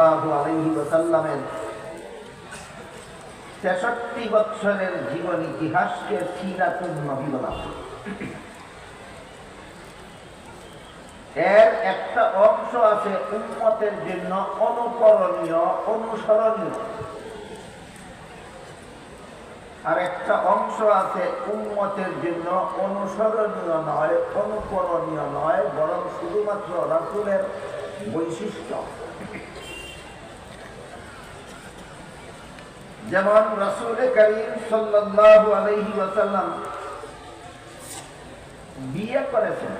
সাল্লাল্লাহু আলাইহি ওয়াসাল্লামের তেষট্টি বৎসরের জীবন ইতিহাসকে সিরাতুন নবী এর একটা অংশ আছে উন্মতের জন্য অনুকরণীয়, অনুসরণীয়। আর একটা অংশ আছে উন্মতের জন্য অনুসরণীয় নয়, অনুকরণীয় নয়, বরং শুধুমাত্র রাসুলের বৈশিষ্ট্য। যেমন রসুল করিম সাল্লাল্লাহু আলাইহি ওয়াসাল্লাম বিয়ে করেছেন।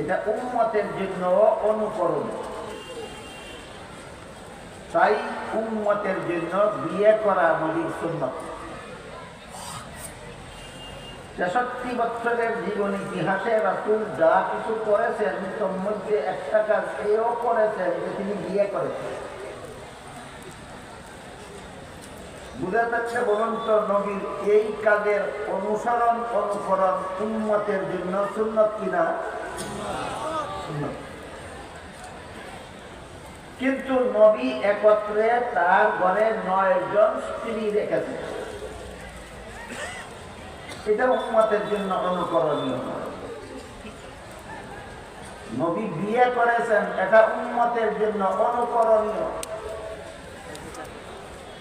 এটা উম্মতের জন্য অনুকরণ। তাই উম্মতের জন্য বিয়ে করা নবীর সুন্নত। তেষট্টি বছরের জীবন ইতিহাসে রাসুল যা কিছু করেছেন, তোর মধ্যে একটা কাজ এও করেছেন, যে তিনি বিয়ে করেছেন। বুঝা যাচ্ছে বলুন নবীর এই কাজের অনুসরণ অনুকরণ উন্মতের জন্য সুন্নত কিনা? কিন্তু নবী একত্রে তার ঘরে নয় জন স্ত্রী রেখেছে। এটা উন্মতের জন্য অনুকরণীয় নবী বিয়ে করেছেন, এটা উন্মতের জন্য অনুকরণীয়।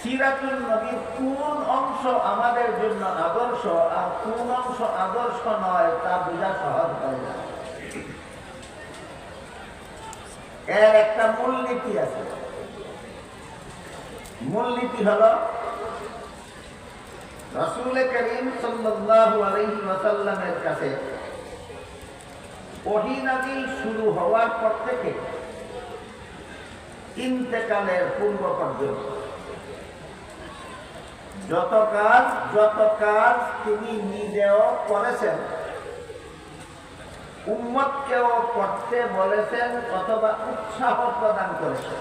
সিরাতুল নবীর কোন অংশ আমাদের জন্য আদর্শ আর কোন অংশ আদর্শ নয় তা বোঝা সহজ হয় না এর একটা মূলনীতি আছে। মূলনীতি হল রসুল করিম আলাইহি ওয়াসাল্লামের কাছে ওহিনাদি শুরু হওয়ার পর থেকে ইন্তেকালের পূর্ব পর্যন্ত যত কাজ যত কাজ তিনি নিজেও করেছেন। উম্মতকেও করতে বলেছেন অথবা উৎসাহ প্রদান করেছেন।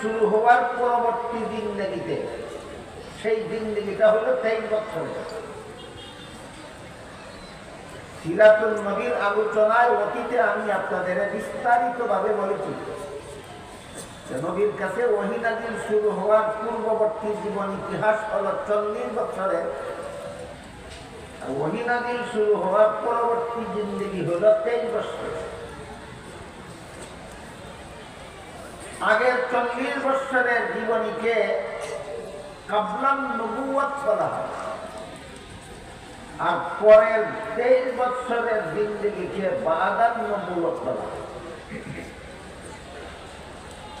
শুরু হওয়ার পরবর্তী জিন্দগিতে সেই জিন্দগিটা হলো তেইশ বছর সিরাতুল নবীর আলোচনায় অতীতে আমি আপনাদের বিস্তারিতভাবে বলেছি। নবীর কাছে ওহিনাদিল শুরু হওয়ার পূর্ববর্তী জীবন ইতিহাস হলো চল্লিশ বছরের আর ওহিনাদিল শুরু হওয়ার পরবর্তী জিন্দগি হলো তেইশ বছর। আগের চল্লিশ বছরের জীবনীকে কাবলাম নবুয়াত বলা হয়। আর পরের তেইশ বছরের জিন্দগিকে বাদান নবুয়াত বলা হয়।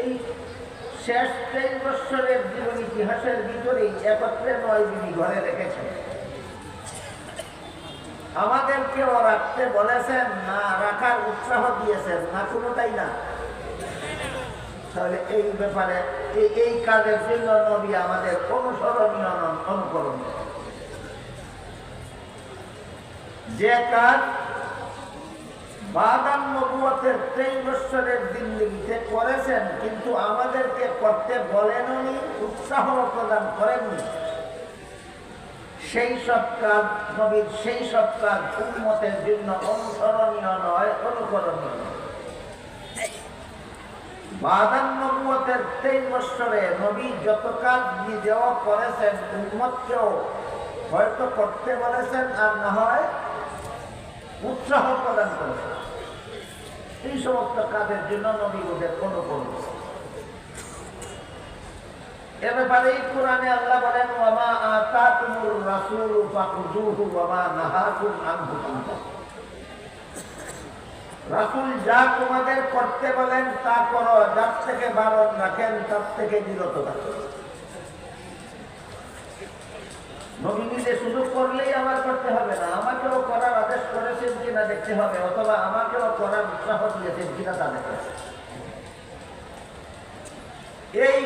এই শেষ তেইশ বৎসরের জীবন ইতিহাসের ভিতরেই একত্রে নয় বিবি ঘরে রেখেছেন। আমাদেরকেও রাখতে বলেছেন না রাখার উৎসাহ দিয়েছেন। না কোনোটাই না। তাহলে এই ব্যাপারে এই কাজের জন্য নবী আমাদের অনুসরণীয় নন, অনুকরণীয়। যে কাজ বাদাম নবুয়তের তেইশ বৎসরের করেছেন, কিন্তু আমাদেরকে করতে উৎসাহ প্রদান করেননি। সেই সব কাজ, নবীর সেই সব কাজ উন্মতের জন্য অনুসরণীয় নয়, অনুকরণীয় নবুয়তের তেইশ বৎসরে নবী যত কাজ নিজেও করেছেন উন্মতকেও হয়তো করতে বলেছেন আর না হয় উৎসাহ প্রদান করেছেন। এই সমস্ত কাজের জন্য নবী ওদের এ ব্যাপারে কোরআনে আল্লাহ বলেন আনহু যা তোমাদের করতে বলেন, তা করো। যার থেকে বারণ রাখেন, তার থেকে বিরত থাকো সুযোগ করলেই আমার করতে হবে না। আমাকেও করার আদেশ করেছেন কিনা দেখতে হবে, অথবা আমাকেও করার উৎসাহ দিয়েছেন কিনা তা দেখতে হবে। এই